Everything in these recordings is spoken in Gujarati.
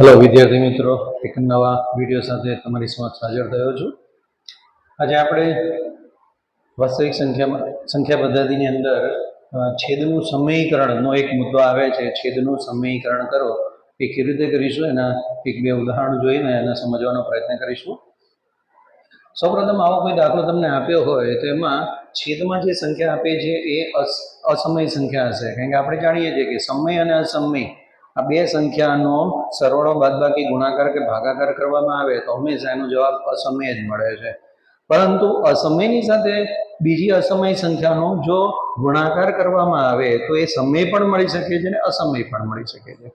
હેલો વિદ્યાર્થી મિત્રો. એક નવા વીડિયો સાથે તમારી સમક્ષ હાજર થયો છું. આજે આપણે વાસ્તવિક સંખ્યામાં, સંખ્યા પદ્ધતિની અંદર છેદનું સમયીકરણનો એક મુદ્દો આવે છે. છેદનું સમયીકરણ કરો. એ કેવી રીતે કરીશું, એના એક બે ઉદાહરણ જોઈને એને સમજવાનો પ્રયત્ન કરીશું. સૌપ્રથમ આવો કોઈ દાખલો તમને આપ્યો હોય, તો એમાં છેદમાં જે સંખ્યા આપે છે, એ અસ- અસમય સંખ્યા હશે. કારણ કે આપણે જાણીએ છીએ કે સમય અને અસમય આ બે સંખ્યાનો સરવાળો બાદબાકી ગુણાકાર કે ભાગાકાર કરવામાં આવે તો હંમેશા એનો જવાબ અસમય જ મળે છે. પરંતુ અસમયની સાથે બીજી અસમય સંખ્યાનો જો ગુણાકાર કરવામાં આવે તો એ સમય પણ મળી શકે છે અને અસમય પણ મળી શકે છે.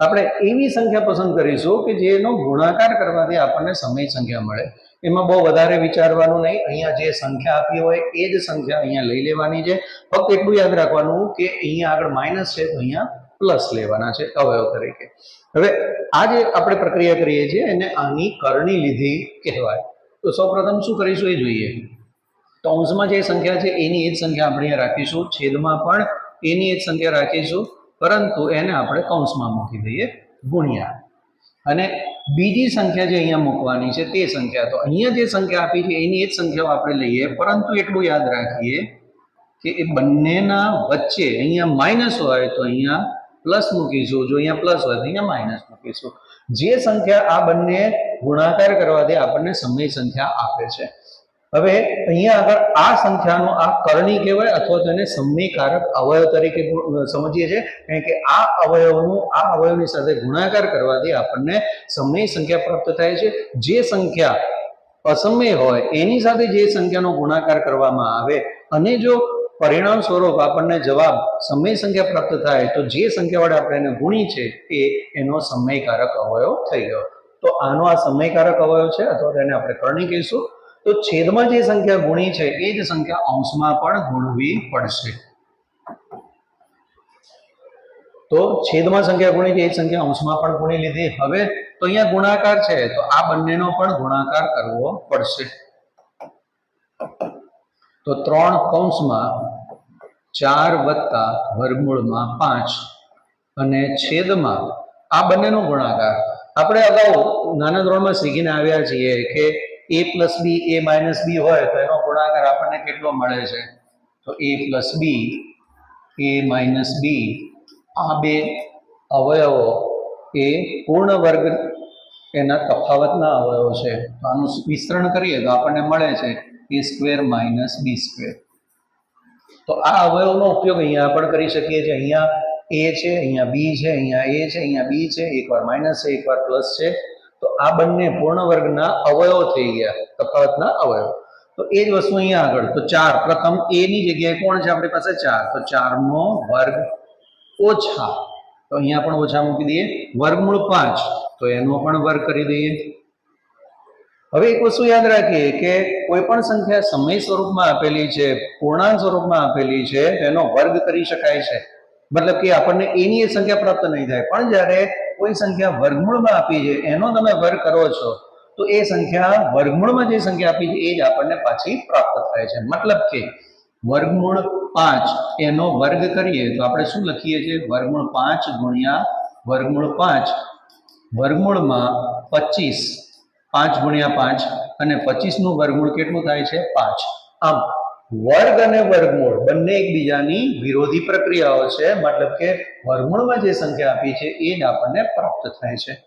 આપણે એવી સંખ્યા પસંદ કરીશું કે જેનો ગુણાકાર કરવાથી આપણને સમય સંખ્યા મળે. એમાં બહુ વધારે વિચારવાનું નહીં. અહીંયા જે સંખ્યા આપી હોય એ જ સંખ્યા અહીંયા લઈ લેવાની છે. ફક્ત એટલું યાદ રાખવાનું કે અહીંયા આગળ માઇનસ છે તો અહીંયા પ્લસ લેવાના છે અવયવ તરીકે. હવે આ જે આપણે પ્રક્રિયા કરીએ છીએ એને આની કરણી લીધી કહેવાય. તો સૌપ્રથમ શું કરીશું એ જોઈએ. તો જે સંખ્યા છે એની એ જ સંખ્યા આપણે અહીંયા રાખીશું. છેદમાં પણ એની એ જ સંખ્યા રાખીશું. પરંતુ એને આપણે કૌંસમાં મૂકી દઈએ ગુણ્યા. અને બીજી સંખ્યા જે અહીંયા મૂકવાની છે તે સંખ્યા. તો અહીંયા જે સંખ્યા આપી છે એની એ જ સંખ્યાઓ આપણે લઈએ. પરંતુ એટલું યાદ રાખીએ કે એ બંનેના વચ્ચે અહીંયા માઇનસ હોય તો અહીંયા પ્લસ મૂકીશું. જો અહીંયા પ્લસ હોય તો અહીંયા માઇનસ મૂકીશું. જે સંખ્યા આ બંને ગુણાકાર કરવાથી આપણને સમય સંખ્યા આપે છે. હવે અહીંયા આગળ આ સંખ્યાનો આ કરણી કહેવાય અથવા તેને સમયકારક અવયવ તરીકે સમજીએ છીએ. કારણ કે આ અવયવનું, આ અવયવની સાથે ગુણાકાર કરવાથી આપણને સમય સંખ્યા પ્રાપ્ત થાય છે. જે સંખ્યા અસમય હોય, એની સાથે જે સંખ્યાનો ગુણાકાર કરવામાં આવે, અને જો પરિણામ સ્વરૂપ આપણને જવાબ સમય સંખ્યા પ્રાપ્ત થાય તો જે સંખ્યા વડે આપણે એને ગુણી છે એ એનો સમયકારક અવયવ થઈ ગયો. તો આનો આ સમયકારક અવયવ છે અથવા તો એને આપણે કરણી કહીશું. તો છેદમાં જે સંખ્યા ગુણી છે એ જ સંખ્યા અંશમાં પણ ગુણવી પડશે. તો છેદમાં સંખ્યા ગુણી છે એ સંખ્યા અંશમાં પણ ગુણી લીધી. હવે તો અહીંયા ગુણાકાર છે તો આ બંનેનો પણ ગુણાકાર કરવો પડશે. તો ત્રણ કૌંસમાં ચાર વત્તા વર્ગમૂળમાં પાંચ અને છેદમાં આ બંનેનો ગુણાકાર. આપણે અગાઉ નાના ધોરણમાં શીખીને આવ્યા છીએ કે એ પ્લસ બી એ માઇનસ બી હોય તો એનો ગુણાકાર આપણને કેટલો મળે છે? તો એ પ્લસ બી એ માઇનસ બી આ બે અવયવો એ પૂર્ણ વર્ગ એના તફાવતના અવયવો છે. તો આનું વિસ્તરણ કરીએ તો આપણને મળે છે A square minus B square તો આ અવયવનો ઉપયોગ અહીંયા પણ કરી શકીએ છીએ. અહીંયા એ છે, અહીંયા બી છે, અહીંયા એ છે, અહીંયા બી છે, એકવાર માઇનસ છે, એકવાર પ્લસ છે. તો આ બંને પૂર્ણ વર્ગના અવયવો થઈ ગયા, તફાવતના અવયવ. તો એ જ વસ્તુ અહીંયા આગળ. તો ચાર, પ્રથમ એ ની જગ્યાએ કોણ છે આપણી પાસે? ચાર. તો ચારનો વર્ગ ઓછા. તો અહીંયા પણ ઓછા મૂકી દઈએ. વર્ગમૂળ પાંચ. તો એનો પણ વર્ગ કરી દઈએ. હવે એક વસ્તુ યાદ રાખીએ કે કોઈ પણ સંખ્યા સમય સ્વરૂપમાં આપેલી છે, પૂર્ણાંક સ્વરૂપમાં આપેલી છે, તેનો વર્ગ કરી શકાય છે. મતલબ કે આપણને એની એ સંખ્યા પ્રાપ્ત નહીં થાય. પણ જ્યારે કોઈ સંખ્યા વર્ગમૂળમાં આપી છે, એનો તમે વર્ગ કરો છો, તો એ સંખ્યા વર્ગમૂળમાં જે સંખ્યા આપી છે, એ જ આપણને પાછી પ્રાપ્ત થાય છે. મતલબ કે વર્ગમૂળ પાંચ, એનો વર્ગ કરીએ તો આપણે શું લખીએ છીએ? વર્ગમૂળ પાંચ ગુણ્યા વર્ગમૂળ પાંચ. વર્ગમૂળમાં પચીસ. પાંચ ગુણ્યા પાંચ અને પચીસનું વર્ગમૂળ કેટલું થાય છે? પાંચ. આમ, વર્ગ અને વર્ગમૂળ બંને એકબીજાની વિરોધી પ્રક્રિયાઓ છે. મતલબ કે વર્ગમૂળમાં જે સંખ્યા આપી છે, એ જ આપણને પ્રાપ્ત થાય છે.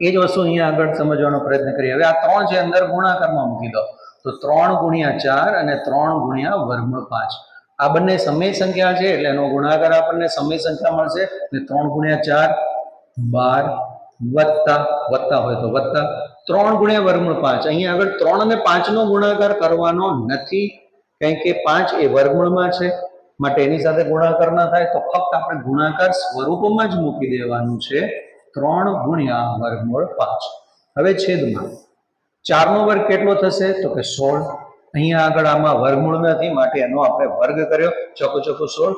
એ જ વસ્તુ અહીંયા આગળ સમજવાનો પ્રયત્ન કરીએ. હવે આ ત્રણ છે, અંદર ગુણાકારમાં મૂકી દો. તો ત્રણ ગુણ્યા ચાર અને ત્રણ ગુણ્યા વર્ગમૂળ પાંચ. આ બંને સમય સંખ્યા છે, એટલે એનો ગુણાકાર આપણને સમય સંખ્યા મળશે. ને ત્રણ ગુણ્યા ચાર બાર વત્તા વત્તા હોય તો વત્તા. ત્રણ ગુણ્યા વર્ગમૂળ પાંચ. અહીંયા આગળ ત્રણ અને પાંચનો ગુણાકાર કરવાનો નથી, કારણ કે પાંચ એ વર્ગમૂળમાં છે. માટે એની સાથે ગુણાકાર ના થાય તો ફક્ત આપણે ગુણાકાર સ્વરૂપમાં જ મૂકી દેવાનું છે. ત્રણ ગુણ્યા વર્ગમૂળ પાંચ. હવે છેદમાં. ચારનો વર્ગ કેટલો થશે? તો કે સોળ. અહીંયા આગળ આમાં વર્ગમૂળ નથી, માટે એનો આપણે વર્ગ કર્યો. ચોખ્ખો ચોખ્ખો સોળ.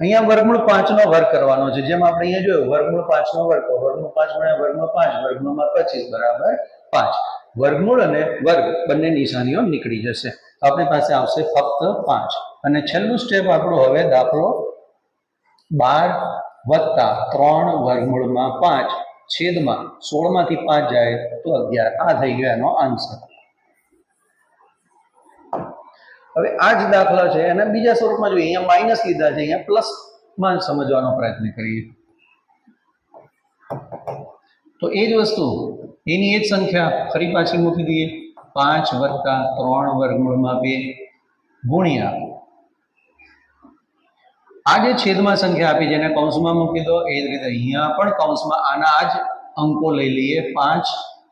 અહીંયા વર્ગમૂળ પાંચનો વર્ગ કરવાનો છે. જેમ આપણે અહીંયા જોયું, વર્ગમૂળ પાંચનો વર્ગ. તો વર્ગમૂળ પાંચ ગુણ્યા વર્ગમૂળ પાંચ. વર્ગમૂળમાં પચીસ બરાબર પાંચ. વર્ગમૂળ અને વર્ગ બંને નિશાનીઓ નીકળી જશે. આપણી પાસે આવશે ફક્ત પાંચ. અને છેલ્લું સ્ટેપ આપણું હવે દાખલો બાર વત્તા ત્રણ વર્ગમૂળમાં પાંચ. છેદમાં સોળમાંથી પાંચ જાય તો અગિયાર. આ થઈ ગયો એનો આન્સર હવે આ જ દાખલા છે અને બીજા સ્વરૂપમાં જોઈએ. અહીંયા માઇનસ લીધા છે. અહીંયા પ્લસમાં સમજવાનો પ્રયત્ન કરીએ. તો એ જ વસ્તુ એની એ જ સંખ્યા ફરી પાછી મૂકી દઈએ. પાંચ વત્તા ત્રણ વર્ગમૂળમાં બે ગુણ્યા. આ જે છેદમાં સંખ્યા આપી જેને કૌંસમાં મૂકી દો. એ જ રીતે અહીંયા પણ કૌંસમાં આના આ જ અંકો લઈ લઈએ. પાંચ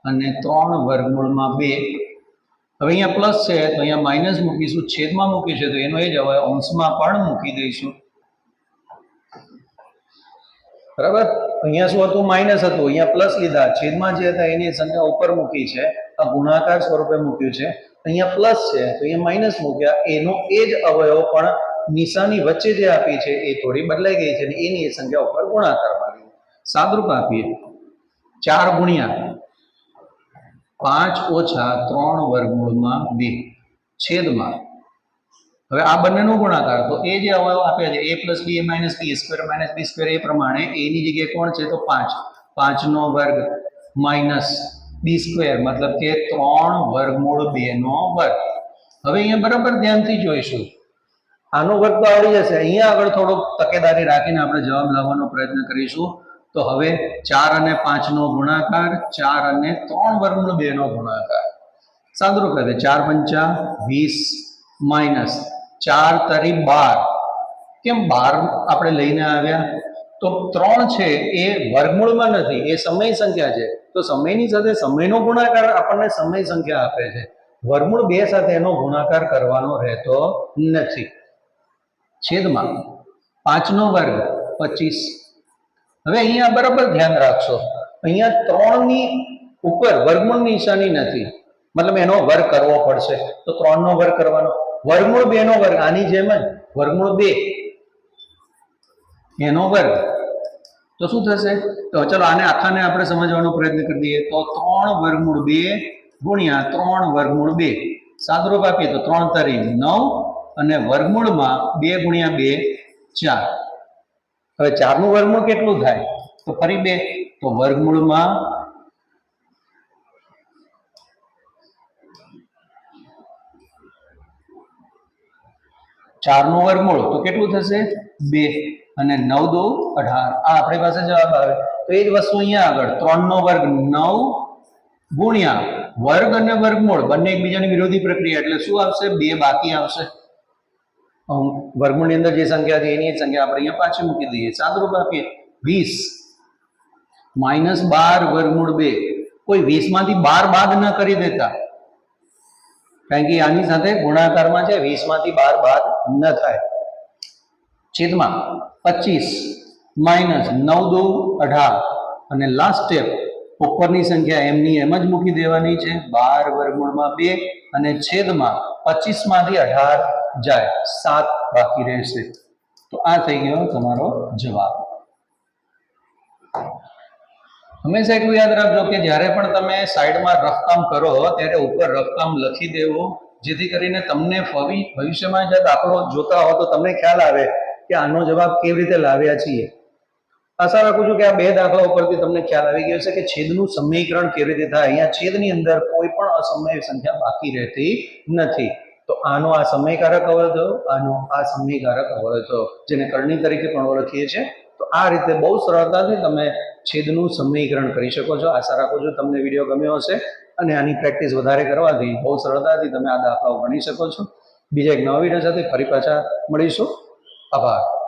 અને ત્રણ વર્ગમૂળમાં બે. હવે અહીંયા પ્લસ છે, તો અહીંયા માઇનસ મૂકીશું. છેદમાં મૂકીશું, તો એનો એ જ હવે અંશમાં પણ મૂકી દઈશું. બરાબર? અહીંયા શું હતું? માઇનસ હતું. અહીંયા પ્લસ લીધા. છેદમાં જે હતા એની સંખ્યા ઉપર મૂકી છે. આ ગુણાકાર સ્વરૂપે મૂક્યું છે. અહીંયા પ્લસ છે. તો અહીંયા માઇનસ મૂક્યા. એનો એ જ અવયવ પણ નિશાની વચ્ચે જે આપી છે, એ થોડી બદલાઈ ગઈ છે અને એની એ સંખ્યા ઉપર ગુણાકાર મારી સાદરૂપ આપીએ. ચાર ગુણ્યા. પાંચ ઓછા ત્રણ વર્ગમૂળમાં બે. છેદમાં. હવે આ બંનેનો ગુણાકાર, તો એ જે અવયવ આપ્યા છે, A plus B A minus B square minus B square એ પ્રમાણે એની જગ્યાએ કોણ છે? તો પાંચ. પાંચનો વર્ગ માઇનસ બી સ્ક્વેર મતલબ કે ત્રણ વર્ગમૂળ બે નો વર્ગ. હવે અહીંયા બરાબર ધ્યાનથી જોઈશું. આનો વર્ગ તો આવડી જશે. અહીંયા આગળ થોડોક તકેદારી રાખીને આપણે જવાબ લાવવાનો પ્રયત્ન કરીશું. તો હવે ચાર અને પાંચનો ગુણાકાર, ચાર અને ત્રણ વર્ગમૂળ બેનો ગુણાકાર. સાંદ્રો કહે ચાર પંચા વીસ માઇનસ ચાર તરી બાર. કેમ બાર આપણે લઈને આવ્યા? તો ત્રણ છે, એ વર્ગમૂળમાં નથી, એ સમય સંખ્યા છે. તો સમયની સાથે સમયનો ગુણાકાર આપણને સમય સંખ્યા આપે છે. વર્ગમૂળ બે સાથે એનો ગુણાકાર કરવાનો રહેતો નથી. છેદમાં પાંચનો વર્ગ, પચીસ. હવે અહીંયા બરાબર ધ્યાન રાખશો. અહીંયા ત્રણની ઉપર વર્ગમૂળની નિશાની નથી. મતલબ એનો વર્ગ કરવો પડશે. તો ત્રણનો વર્ગ કરવાનો. વર્ગમૂળ બે નો વર્ગ. આની જેમ જ વર્ગમૂળ બે. એનો વર્ગ. તો શું થશે? તો ચલો આને આખાને આપણે સમજવાનો પ્રયત્ન કરી દઈએ. તો ત્રણ વર્ગમૂળ બે ગુણ્યા ત્રણ વર્ગમૂળ બે. સાદરૂપ આપીએ તો ત્રણ તરી નવ અને વર્ગમૂળમાં બે ગુણ્યા બે ચાર. હવે ચારનું વર્ગમૂળ કેટલું થાય? તો ફરી બે. તો વર્ગમૂળમાં ચારનું વર્ગમૂળ તો કેટલું થશે? બે અને નવ દો અઢાર. આ આપણી પાસે જવાબ આવે. તો એ જ વસ્તુ અહીંયા આગળ. ત્રણનો વર્ગ નવ ગુણ્યા વર્ગ અને વર્ગમૂળ બંને એકબીજાની વિરોધી પ્રક્રિયા. એટલે શું આવશે? બે બાકી આવશે. વર્ગમૂળની અંદર જે સંખ્યા છે એની સંખ્યા આપણે અહીંયા પાછી મૂકી દઈએ. સાદરૂપ આપીએ વીસ. માઇનસ બાર વર્ગમૂળ બે. કોઈ વીસમાંથી બાર બાદ ન કરી દેતા. કારણ કે આની સાથે ગુણાકારમાં છે, વીસમાંથી બાર બાદ ન થાય. છેદમાં પચીસ, માઇનસ નવ દો અઢાર. અને લાસ્ટ સ્ટેપ ઉપરની સંખ્યા એમની એમ જ મૂકી દેવાની છે. બાર વર્ગમૂળમાં બે અને છેદમાં પચીસમાંથી અઢાર જાય સાત બાકી રહેશે. તો આ થઈ ગયો તમારો જવાબ. હંમેશા એટલું યાદ રાખજો કે જ્યારે પણ તમે સાઈડમાં રફકામ કરો, ત્યારે ઉપર રફકામ લખી દેવો. જેથી કરીને તમને ફવી ભવિષ્યમાં જ્યારે દાખલો જોતા હો તો તમને ખ્યાલ આવે કે આનો જવાબ કેવી રીતે લાવ્યા છીએ. આશા રાખું છું કે આ બે દાખલા ઉપરથી તમને ખ્યાલ આવી ગયો છે કે છેદનું સમીકરણ કેવી રીતે થાય. અહીંયા છેદની અંદર કોઈ પણ અસમય સંખ્યા બાકી રહેતી નથી. તો આનો આ સમયકારક અવયવ આનો આ સમયકારક અવયવ જેને કરણી તરીકે પણ ઓળખીએ છીએ. તો આ રીતે બહુ સરળતાથી તમે છેદનું સમીકરણ કરી શકો છો. આશા રાખું છું તમને વીડિયો ગમ્યો હશે. અને આની પ્રેક્ટિસ વધારે કરવાથી બહુ સરળતાથી તમે આ દાખલાઓ ગણી શકો છો. બીજા એક નવા વીડિયો સાથે ફરી પાછા મળીશું. આભાર.